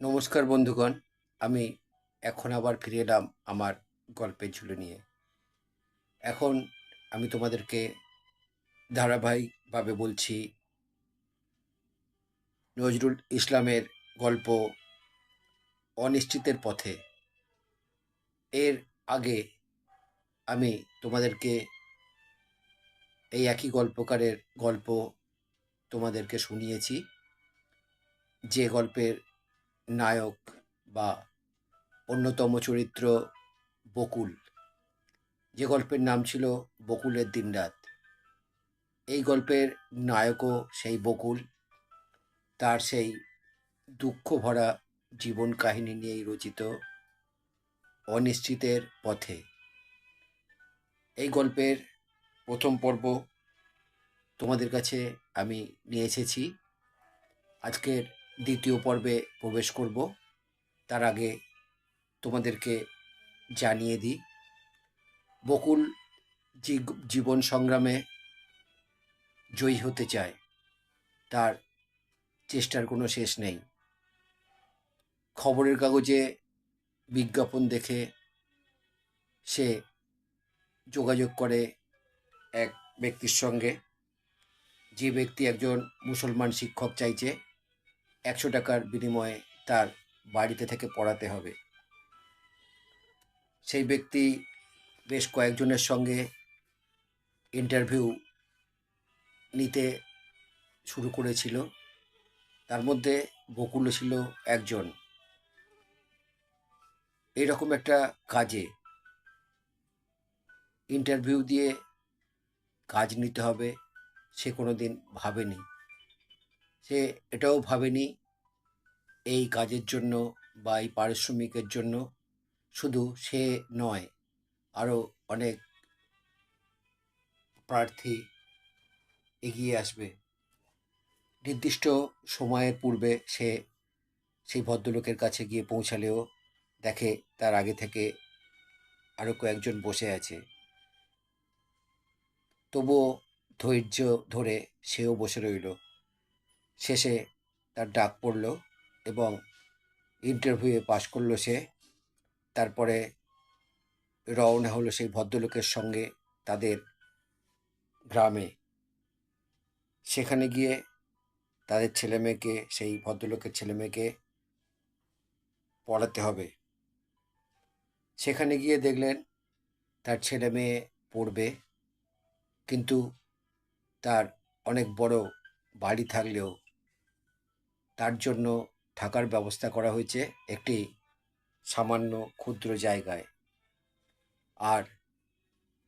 নমস্কার বন্ধুগণ, আমি এখন আবার ফিরে এলাম আমার গল্পের ঝুলে নিয়ে। এখন আমি তোমাদেরকে ধারাবাহিকভাবে বলছি নজরুল ইসলামের গল্প অনিশ্চিতের পথে। এর আগে আমি তোমাদেরকে এই একই গল্পকারের গল্প তোমাদেরকে শুনিয়েছি। যে গল্পের নায়ক বা অন্যতম চরিত্র বকুল। যে গল্পের নাম ছিল বকুলের দিনরাত। এই গল্পের নায়কও সেই বকুল। তার সেই দুঃখ ভরা জীবন কাহিনী নিয়েই রচিত অনিশ্চিতের পথে। এই গল্পের প্রথম পর্ব তোমাদের কাছে আমি নিয়ে এসেছি। আজকের দ্বিতীয় পর্বে প্রবেশ করব। তার আগে তোমাদেরকে জানিয়ে দিই, বকুল জীবন সংগ্রামে জয়ী হতে চায়, তার চেষ্টার কোনো শেষ নেই। খবরের কাগজে বিজ্ঞাপন দেখে সে যোগাযোগ করে এক ব্যক্তির সঙ্গে। যে ব্যক্তি একজন মুসলমান শিক্ষক চাইছে একশো টাকার বিনিময়ে তার বাড়িতে থেকে পড়াতে হবে। সেই ব্যক্তি বেশ কয়েকজনের সঙ্গে ইন্টারভিউ নিতে শুরু করেছিল। তার মধ্যে বকুলও ছিল একজন। এরকম একটা কাজে ইন্টারভিউ দিয়ে কাজ নিতে হবে, সে কোনো দিন ভাবেনি। সে এটাও ভাবেনি এই কাজের জন্য বা এই পারিশ্রমিকের জন্য। শুধু সে নয় আরও অনেক প্রার্থী এগিয়ে আসবে। নির্দিষ্ট সময়ের পূর্বে সে সেই ভদ্রলোকের কাছে গিয়ে পৌঁছালেও দেখে তার আগে থেকে আরও কয়েকজন বসে আছে। তবুও ধৈর্য ধরে সেও বসে রইল। শেষে তার ডাক পড়ল এবং ইন্টারভিউয়ে পাশ করল সে। তারপরে রওনা হলো সেই ভদ্রলোকের সঙ্গে তাদের গ্রামে। সেখানে গিয়ে তাদের ছেলে মেয়েকে, সেই ভদ্রলোকের ছেলে মেয়েকে পড়াতে হবে। সেখানে গিয়ে দেখলেন তার ছেলে মেয়ে পড়বে, কিন্তু তার অনেক বড় বাড়ি থাকলেও তার জন্য থাকার ব্যবস্থা করা হয়েছে একটি সামান্য ক্ষুদ্র জায়গায়। আর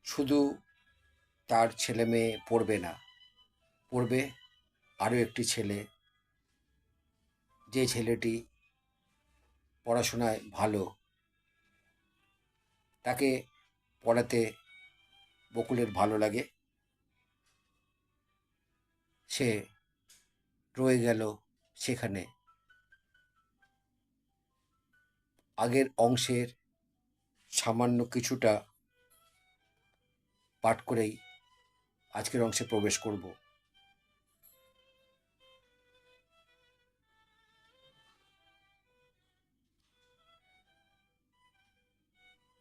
শুধু তার ছেলে মেয়ে পড়বে না, পড়বে আরও একটি ছেলে। যে ছেলেটি পড়াশোনায় ভালো, তাকে পড়াতে বকুলের ভালো লাগে। সে রয়ে গেল সেখানে আগের অংশের সামান্য কিছুটা পাঠ করেই আজকের অংশে প্রবেশ করব।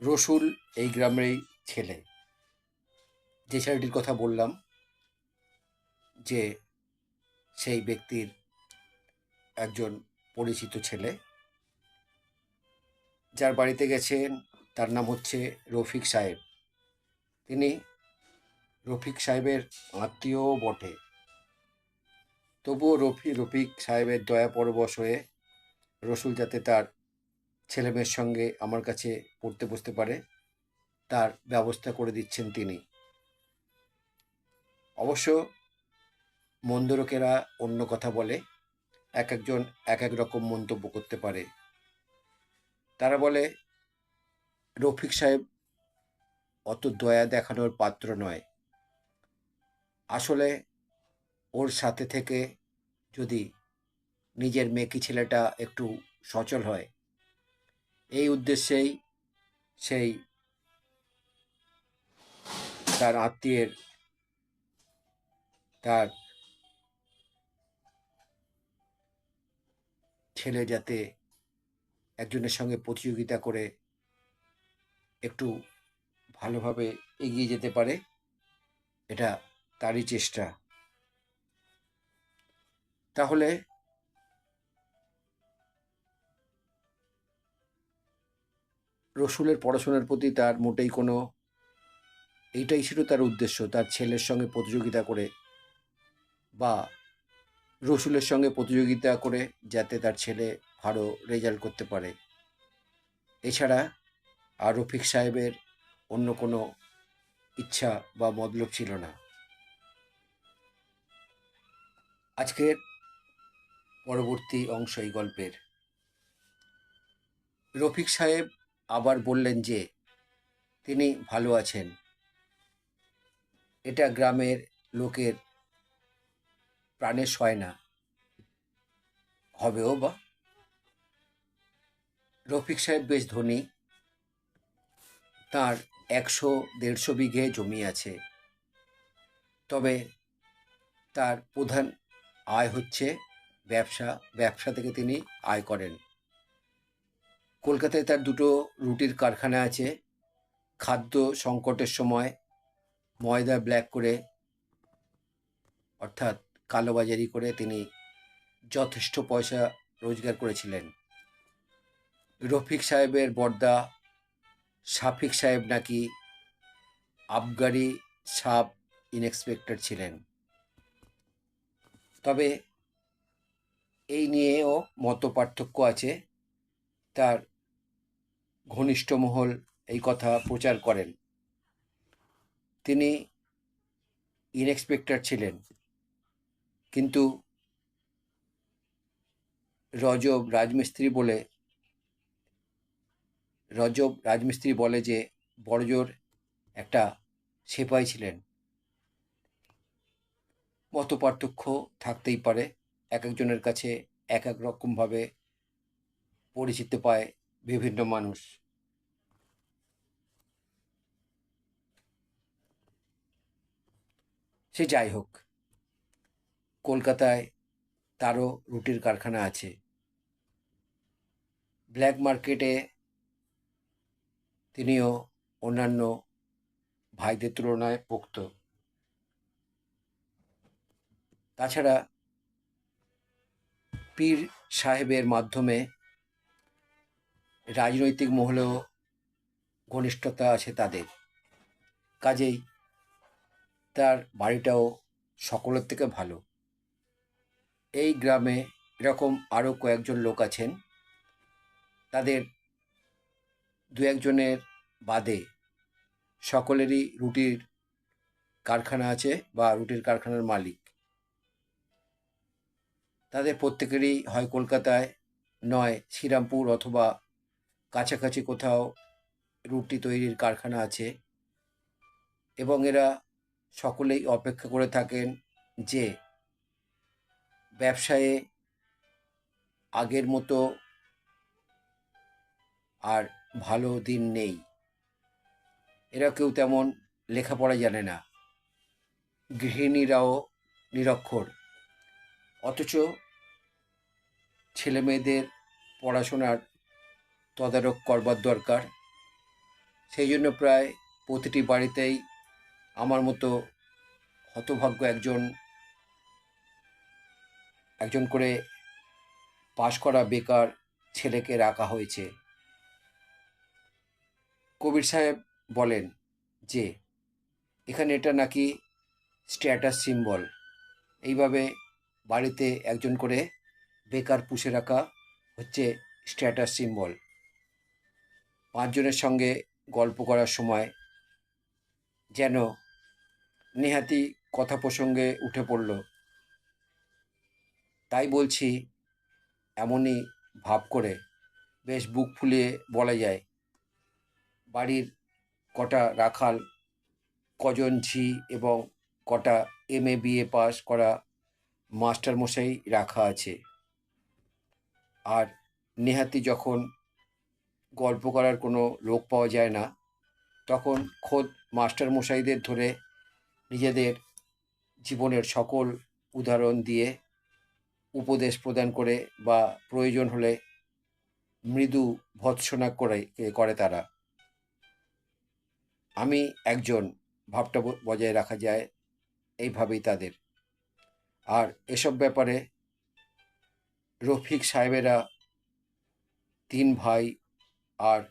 রসুল এই গ্রামেরই ছেলে যে ছেলেটির কথা বললাম, যে সেই ব্যক্তির একজন পরিচিত ছেলে। যার বাড়িতে গেছেন, তার নাম হচ্ছে রফিক সাহেব। তিনি রফিক সাহেবের আত্মীয়ও বটে। তবুও রফি, রফিক সাহেবের দয়া পরবশ হয়ে রসুল যাতে তার ছেলেমেয়ের সঙ্গে আমার কাছে পড়তে বসতে পারে, তার ব্যবস্থা করে দিচ্ছেন তিনি। অবশ্য মন্দরকেরা অন্য কথা বলে। এক একজন এক এক রকম মন্তব্য করতে পারে। তারা বলে, রফিক সাহেব, অত দয়া দেখানোর পাত্র নয়। আসলে ওর সাথে থেকে যদি নিজের মেকি ছেলেটা একটু সচল হয়, এই উদ্দেশ্যেই সেই তার আত্মীয়ের, তার ছেলে যাতে একজনের সঙ্গে প্রতিযোগিতা করে একটু ভালোভাবে এগিয়ে যেতে পারে, এটা তারই চেষ্টা। তাহলে রসুলের পড়াশোনার প্রতি তার মোটেই কোনো, এইটাই ছিল তার উদ্দেশ্য, তার ছেলের সঙ্গে প্রতিযোগিতা করে বা রসুলের সঙ্গে প্রতিযোগিতা করে যাতে তার ছেলে ভালো রেজাল্ট করতে পারে। এছাড়া আর রফিক সাহেবের অন্য কোনো ইচ্ছা বা মতলব ছিল না। আজকের পরবর্তী অংশ এই গল্পের। রফিক সাহেব আবার বললেন যে, তিনি ভালো আছেন। এটা গ্রামের লোকের প্রাণে সয় না। হবেও বা। রফিক সাহেব বেশ ধনী। তার একশো, দেড়শো বিঘে জমি আছে। তবে তার প্রধান আয় হচ্ছে ব্যবসা ব্যবসা থেকে তিনি আয় করেন। কলকাতায় তার দুটো রুটির কারখানা আছে। খাদ্য সংকটের সময় ময়দা ব্ল্যাক করে, অর্থাৎ কালোবাজারি করে তিনি যথেষ্ট পয়সা রোজগার করেছিলেন। রফিক সাহেবের বর্দা, শাফিক সাহেব নাকি আবগারি সাব ইনস্পেক্টর ছিলেন। তবে এই নিয়েও মত পার্থক্য আছে। তার ঘনিষ্ঠ মহল এই কথা প্রচার করেন। তিনি ইনস্পেক্টর ছিলেন। কিন্তু রজব রাজমিস্ত্রি বলে, রজব রাজমিস্ত্রি বলে যে বড়জোর একটা সেপাই ছিলেন। মত পার্থক্য থাকতেই পারে, এক একজনের কাছে এক এক রকমভাবে পরিচিত পায় বিভিন্ন মানুষ। সে যাই হোক কলকাতায় তারও রুটির কারখানা আছে। ব্ল্যাক মার্কেটে তিনিও অন্যান্য ভাইদের তুলনায় পোক্ত। তাছাড়া পীর সাহেবের মাধ্যমে রাজনৈতিক মহলেও ঘনিষ্ঠতা আছে তাদের। কাজেই তার বাড়িটাও সকলের থেকে ভালো। এই গ্রামে এরকম আরও কয়েকজন লোক আছেন। তাদের দু একজনের বাদে সকলেরই রুটির কারখানা আছে বা রুটির কারখানার মালিক। তাদের প্রত্যেকেরই হয় কলকাতায়, নয় শ্রীরামপুর অথবা কাছাকাছি কোথাও রুটি তৈরির কারখানা আছে এবং এরা সকলেই অপেক্ষা করে থাকেন যে ব্যবসায়ে আগের মতো আর ভালো দিন নেই। এরা কেউ তেমন লেখাপড়া জানে না। গৃহিণীরাও নিরক্ষর। অথচ ছেলে মেয়েদের পড়াশোনার তদারক করবার দরকার। সেই জন্য প্রায় প্রতিটি বাড়িতেই আমার মতো হতভাগ্য একজন একজন করে পাশ করা বেকার ছেলেকে রাখা হয়েছে। কবির সাহেব বলেন যে, এখানে এটা নাকি স্ট্যাটাস সিম্বল এইভাবে বাড়িতে একজন করে বেকার পুষে রাখা হচ্ছে স্ট্যাটাস সিম্বল পাঁচজনের সঙ্গে গল্প করার সময় যেন নেহাতি কথা প্রসঙ্গে উঠে পড়ল। তাই বলছি, এমনই ভাব করে বেশ বুক ফুলিয়ে বলা যায়, বাড়ির কটা রাখাল, কজন ঝি এবং কটা এম এ বিএ পাস করা মাস্টারমশাই রাখা আছে। আর নেহাতি যখন গল্প করার কোনো লোক পাওয়া যায় না, তখন খোদ মাস্টারমশাইদের ধরে নিজেদের জীবনের সকল উদাহরণ দিয়ে উপদেশ প্রদান করে বা প্রয়োজন হলে মৃদু ভৎসনা করে করে তারা। আমি একজন ভাবটা বজায় রাখা যায়, এইভাবেই তাদের। আর এসব ব্যাপারে রফিক সাহেবেরা তিন ভাই আর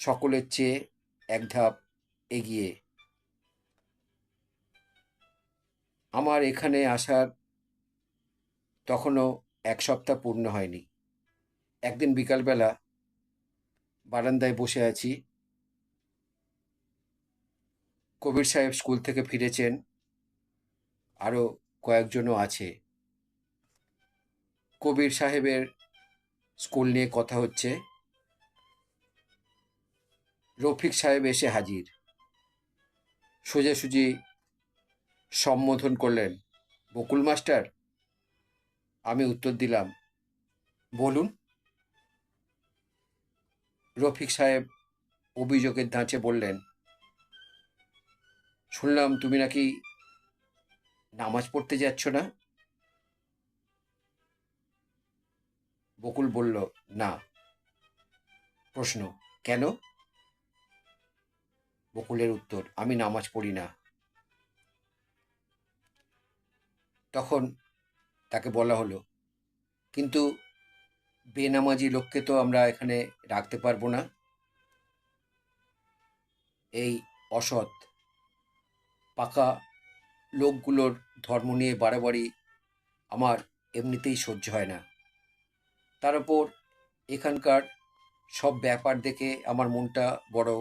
সকলের চেয়ে এক ধাপ এগিয়ে। আমার এখানে আসার তখনও এক সপ্তাহ পূর্ণ হয়নি। একদিন বিকালবেলা বারান্দায় বসে আছি। কবির সাহেব স্কুল থেকে ফিরেছেন। আরও কয়েকজনও আছে। কবির সাহেবের স্কুল নিয়ে কথা হচ্ছে। রফিক সাহেব এসে হাজির। সোজাসুজি সম্বোধন করলেন, বকুল মাস্টার আমি উত্তর দিলাম। বলুন। রফিক সাহেব অভিযোগের ধাঁচে বললেন, শুনলাম তুমি নাকি নামাজ পড়তে যাচ্ছ না? বকুল বলল, না। প্রশ্ন, কেন? বকুলের উত্তর, আমি নামাজ পড়ি না। তখন তাকে বলা হলো। কিন্তু বেনামাজি লোককে তো আমরা এখানে রাখতে পারব না। এই অসৎ, পাকা লোকগুলোর ধর্ম নিয়ে বাড়াবাড়ি আমার এমনিতেই সহ্য হয় না। তার উপর এখানকার সব ব্যাপার দেখে আমার মনটা বড়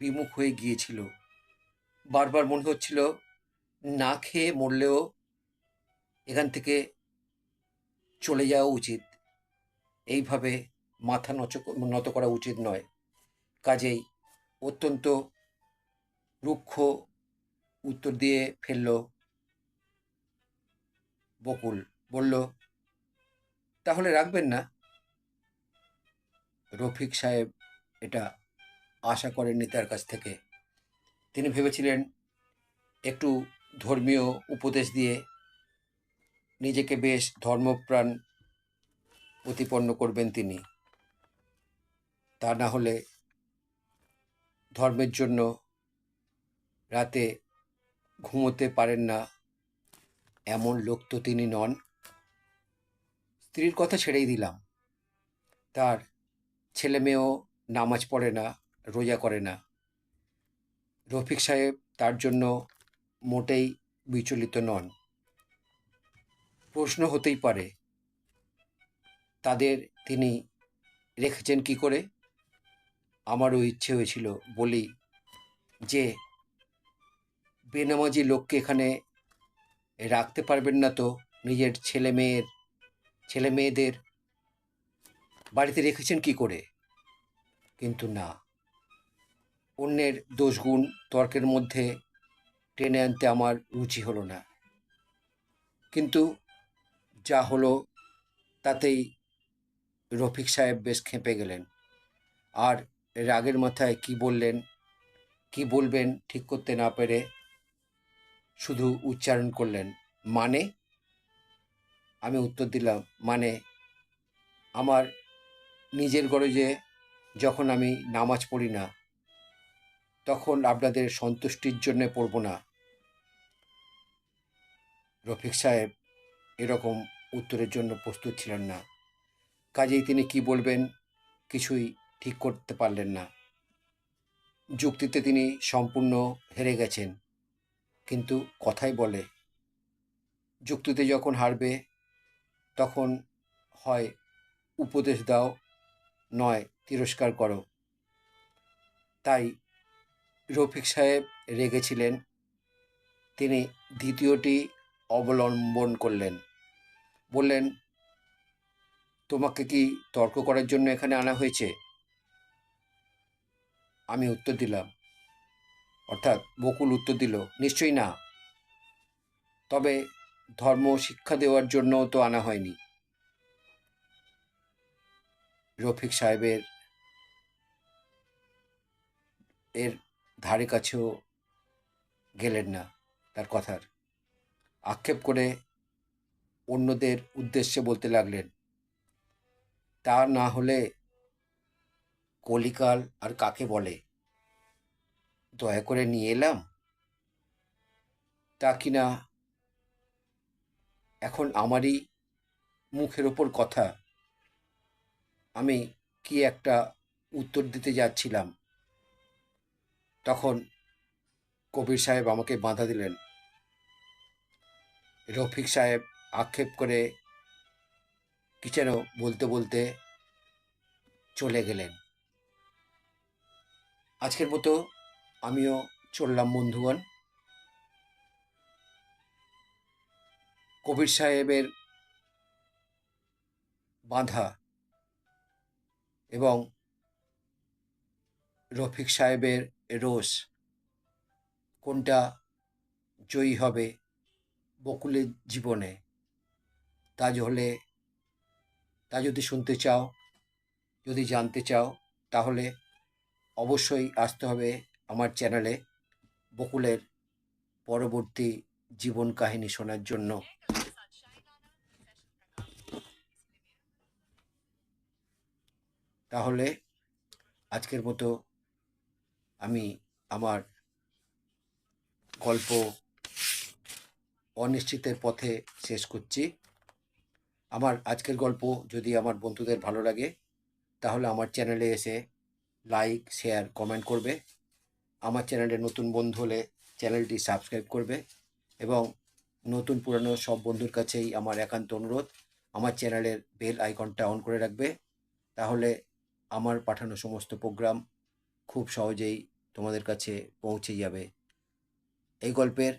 বিমুখ হয়ে গিয়েছিল। বারবার মনে হচ্ছিল, না খেয়ে মরলেও এখান থেকে চলে যাওয়া উচিত। এইভাবে মাথা নচ, নত করা উচিত নয়। কাজেই অত্যন্ত রুক্ষ উত্তর দিয়ে ফেলল বকুল। বলল, তাহলে রাখবেন না? রফিক সাহেব এটা আশা করেননি তার কাছ থেকে। তিনি ভেবেছিলেন, একটু ধর্মীয় উপদেশ দিয়ে নিজেকে বেশ ধর্মপ্রাণ প্রতিপন্ন করবেন তিনি। তা না হলে ধর্মের জন্য রাতে ঘুমোতে পারেন না এমন লোক তো তিনি নন। স্ত্রীর কথা ছেড়েই দিলাম। তার ছেলে মেয়েও নামাজ পড়ে না, রোজা করে না। রফিক সাহেব তার জন্য মোটেই বিচলিত নন। প্রশ্ন হতেই পারে। তাদের তিনি রেখেছেন কি করে? আমারও ইচ্ছে হয়েছিল বলি যে, বেনামাজি লোককে এখানে রাখতে পারবেন না তো? নিজের ছেলে মেয়ের, ছেলে মেয়েদের বাড়িতে রেখেছেন কি করে? কিন্তু না। অন্যের দোষগুণ তর্কের মধ্যে টেনে আনতে আমার রুচি হলো না। কিন্তু যা হলো, তাতেই রফিক সাহেব বেশ খেপে গেলেন। আর রাগের মাথায় কি বললেন, কি বলবেন ঠিক করতে না পেরে শুধু উচ্চারণ করলেন মানে? আমি উত্তর দিলাম মানে আমার নিজের গরজে যখন আমি নামাজ পড়ি না, তখন আপনাদের সন্তুষ্টির জন্যে পড়ব না। রফিক সাহেব এরকম উত্তরের জন্য প্রস্তুত ছিলেন না। কাজেই তিনি কি বলবেন কিছুই ঠিক করতে পারলেন না। যুক্তিতে তিনি সম্পূর্ণ হেরে গেছেন, কিন্তু কথাই বলে। যুক্তিতে যখন হারবে, তখন হয় উপদেশ দাও, নয় তিরস্কার করো। তাই রফিক সাহেব রেগেছিলেন, তিনি দ্বিতীয়টি অবলম্বন করলেন। বললেন, তোমাকে কি তর্ক করার জন্য এখানে আনা হয়েছে? আমি উত্তর দিলাম, অর্থাৎ বকুল উত্তর দিল, নিশ্চয়ই না। তবে ধর্ম শিক্ষা দেওয়ার জন্য তো আনা হয়নি। রফিক সাহেবের, এর ধারে কাছেও গেলেন না তার কথার। আক্ষেপ করে অন্যদের উদ্দেশ্যে বলতে লাগলেন, তা না হলে কলিকাল আর কাকে বলে? দয়া করে নিয়ে এলাম? তা কিনা এখন আমারই মুখের ওপর কথা। আমি কি একটা উত্তর দিতে যাচ্ছিলাম? তখন কবির সাহেব আমাকে বাধা দিলেন। রফিক সাহেব আক্ষেপ করে কি যেন বলতে বলতে চলে গেলেন। আজকের মতো আমিও চললাম, বন্ধুগণ। কবির সাহেবের বাঁধা এবং রফিক সাহেবের রোষ, কোনটা জয়ী হবে বকুলের জীবনে? তা হলে তা যদি শুনতে চাও, যদি জানতে চাও, তাহলে অবশ্যই আসতে হবে আমার চ্যানেলে বকুলের পরবর্তী জীবন কাহিনী শোনার জন্য। তাহলে আজকের মতো আমি আমার গল্প অনিশ্চিতের পথে শেষ করছি। আমার আজকের গল্প যদি আমার বন্ধুদের ভালো লাগে, তাহলে আমার চ্যানেলে এসে লাইক, শেয়ার, কমেন্ট করবে। আমার চ্যানেলে নতুন বন্ধু হলে চ্যানেলটি সাবস্ক্রাইব করবে এবং নতুন পুরানো সব বন্ধুর কাছেই আমার একান্ত অনুরোধ, আমার চ্যানেলের বেল আইকনটা অন করে রাখবে। তাহলে আমার পাঠানো সমস্ত প্রোগ্রাম খুব সহজেই তোমাদের কাছে পৌঁছে যাবে। এই গল্পের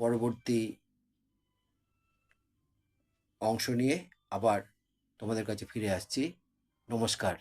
পরবর্তী অংশ নিয়ে আবার তোমাদের কাছে ফিরে আসছি। নমস্কার।